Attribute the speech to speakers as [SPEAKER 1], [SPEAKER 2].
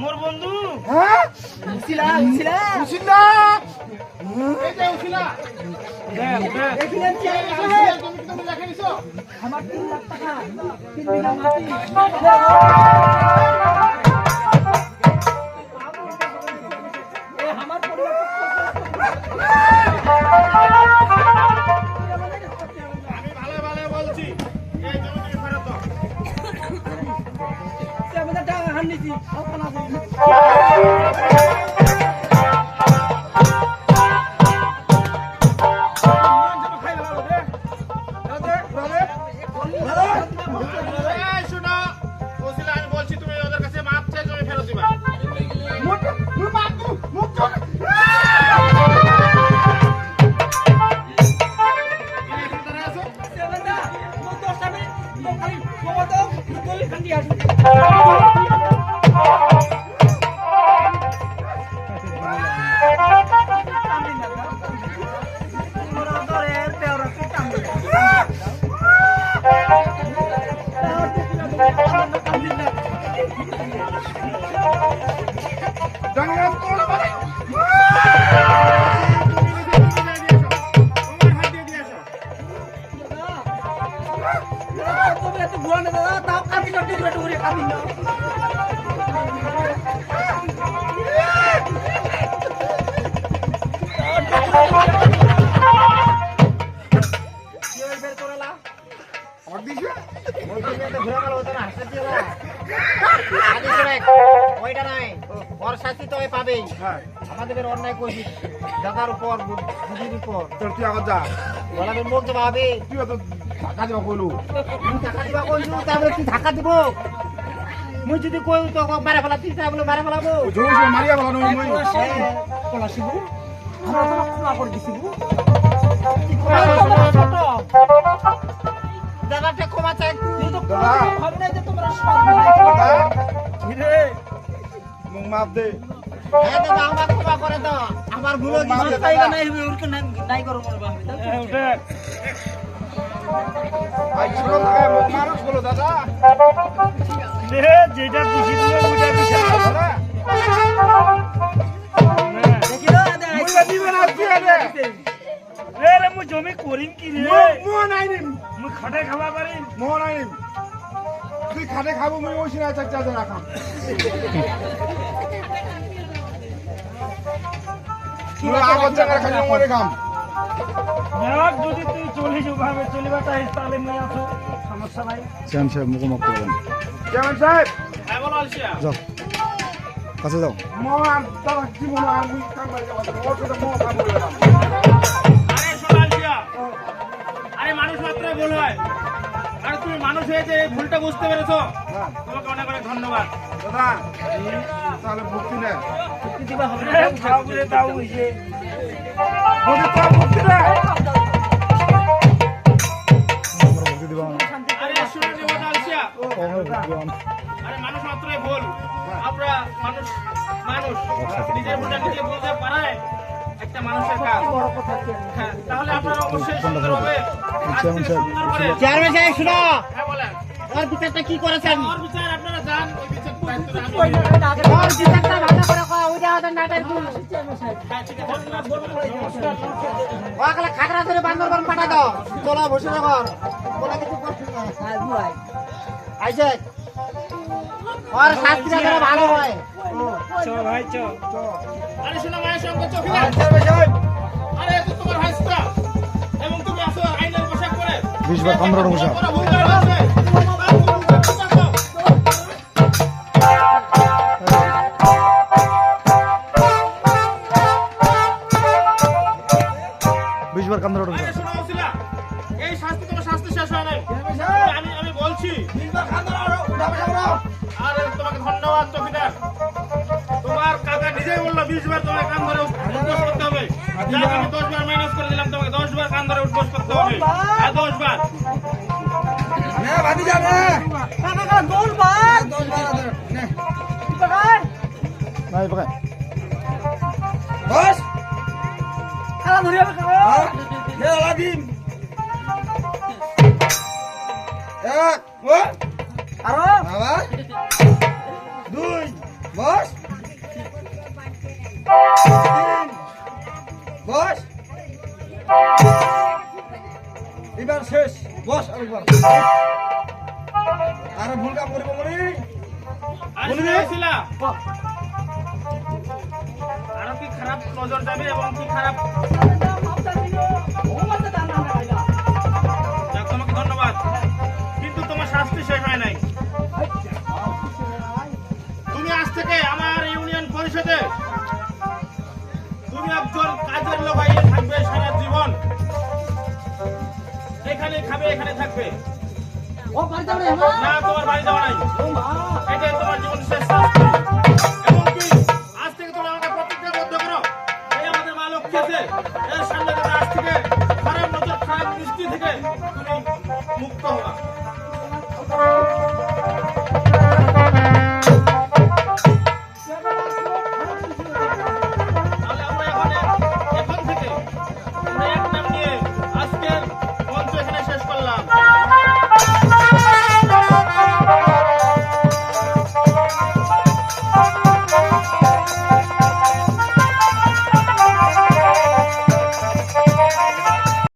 [SPEAKER 1] মোর বন্ধু।
[SPEAKER 2] হ্যাঁ?
[SPEAKER 3] উছিলা উছিলা
[SPEAKER 2] উসিলা এই যে উসিলা
[SPEAKER 1] দেখ দেখ।
[SPEAKER 2] তুমি তুমি লেখে নিছো।
[SPEAKER 3] আমার তিন লাখ টাকা। তিন বিঘা মাটি। নিছি আপনারা
[SPEAKER 2] এই শোনো উসিলা আমি বলছি, তুমি ওদের কাছে মাপ চাই জমি ফেরত দিবা।
[SPEAKER 4] ওর শাস্তি তো পাবেই আমাদের অন্যায় করছি দাদার উপর বুঝির উপর
[SPEAKER 2] তোর তুই আগত যা
[SPEAKER 4] বলাবে মুখ তো
[SPEAKER 2] তুই তো ঢাকা যাবা কইলু
[SPEAKER 4] ধাক্কা দিবা কইলু তারপরে তুই ধাক্কা দিব। মুই যদি কই তো মারা ফেলা তাই বলে মারা ফেলাবো
[SPEAKER 2] জমি সব মারিয়া বলা নই মই।
[SPEAKER 3] পলাশিবু আমরা তোমাকে ক্ষমা করে দিছিবু
[SPEAKER 4] দাদাটা ক্ষমা চাই।
[SPEAKER 3] তুই তো
[SPEAKER 2] দাদা।
[SPEAKER 3] ভাবে না যে তোমরা সৎ ভাই
[SPEAKER 2] রে? মুখ মাপ দে।
[SPEAKER 4] হ্যাঁ দাদা আমার ক্ষমা করে দাও আমার ভুল
[SPEAKER 2] মাপ
[SPEAKER 4] গেছে
[SPEAKER 2] দে
[SPEAKER 3] তাইগা
[SPEAKER 2] দাদা।
[SPEAKER 3] নাই হবে নাই নাই করো মনে ভাবে
[SPEAKER 1] এ, উঠে।
[SPEAKER 2] আই ছোট থেকে মুখ মারুস বলো দাদা।
[SPEAKER 1] দে যেটা দিছি তুমি ওইটা
[SPEAKER 2] রে
[SPEAKER 1] রে রে মু জমি করিম কি রে?
[SPEAKER 2] মো নাই নিম
[SPEAKER 1] মু খাটে খাওয়া পারিম
[SPEAKER 2] মো নাই নিম তুই খাটে খাব মুই ওই সিনা চাচা চাচা রাখাম। তুই আগত জায়গা খালি মরে খাম।
[SPEAKER 1] যাক যদি তুই চলি ভাবে চলিবা চাইস তাহলে মুই আছো সমস্যা নাই।
[SPEAKER 5] শ্যাম সাহেব মুখোমুখ করবেন
[SPEAKER 2] কেমন সাহেব!
[SPEAKER 1] হ্যাঁ
[SPEAKER 5] যাও। কাছে যাও।
[SPEAKER 2] মনে যাব ওর সাথে
[SPEAKER 1] আরে আরে মানুষ মাত্রই ভুল হয়। আরে তুমি মানুষ হয়ে এই ভুলটা বুঝতে পেরেছ?
[SPEAKER 2] হ্যাঁ।
[SPEAKER 1] তোমাকে অনেক অনেক ধন্যবাদ।
[SPEAKER 2] দাদা তাহলে ভক্তি নেই
[SPEAKER 1] দাও
[SPEAKER 2] ভক্তি তো ভক্তি নেই
[SPEAKER 5] আমরা ভক্তি দিব না।
[SPEAKER 1] আরে শুনে নিও না আলসিয়া
[SPEAKER 5] আমরা ভক্তি দিব না।
[SPEAKER 1] আরে মানুষ মাত্রই ভুল। আমরা মানুষ মানুষ। নিজের ভুলটা নিজে বুঝতে পারায় একটা মানুষের কাজ। হ্যাঁ, তাহলে আপনারা অবশ্যই সুন্দরভাবে আজকে সুন্দর করে।
[SPEAKER 4] চেয়ারম্যান সাহেব শুনো।
[SPEAKER 1] হ্যাঁ বলেন।
[SPEAKER 4] ওর বিচারটা কি করেছেন?
[SPEAKER 1] আমার বিচার আপনারা যান ওই বিচার
[SPEAKER 4] ওগুলা খাগড়া ধরে বান্দরবান পাঠা দাও। তোলা বসে ঘর তোলা কিছু করছিস ওর যেন ভালো হয়।
[SPEAKER 1] চ ভাই চ আরে শোনো মায়ের সঙ্গে চোখে আরে তোমার হাসতা এবং তুমি আসো আইনের পোশাক পরে।
[SPEAKER 5] বিশ বার পনেরো বসা।
[SPEAKER 1] আমি আমি বলছি। আরে তোমাকে ধন্যবাদ চকিদার। তোমার কাকা নিজেই বলল বিশ বার তোমার কান ধরে উঠবোস করতে হবে। যাক আমি দশ বার মাইনাস করে দিলাম তোমাকে দশ বার কান ধরে উঠবোস করতে হবে। হ্যাঁ দশ বার।
[SPEAKER 3] কাকা কাকা দৌড় বার পাকায়
[SPEAKER 5] নাই পাকায়
[SPEAKER 3] খেলা ধরে কাকা আরও
[SPEAKER 5] দুই বস। বস। এবার শেষ বস আরেকবার। আর ভুল কাম করিব মনি?
[SPEAKER 1] শুনেছিলা? আরও কি খারাপ নজর যাবে এবং কি খারাপ থেকে আমার ইউনিয়ন পরিষদে তুমি একজন কাজের লোক থাকবে সারা জীবন। এখানে খাবে এখানে থাকবে।
[SPEAKER 3] ও বাড়ি যাবে
[SPEAKER 1] না তোমার বাড়ি যাওয়া নাই।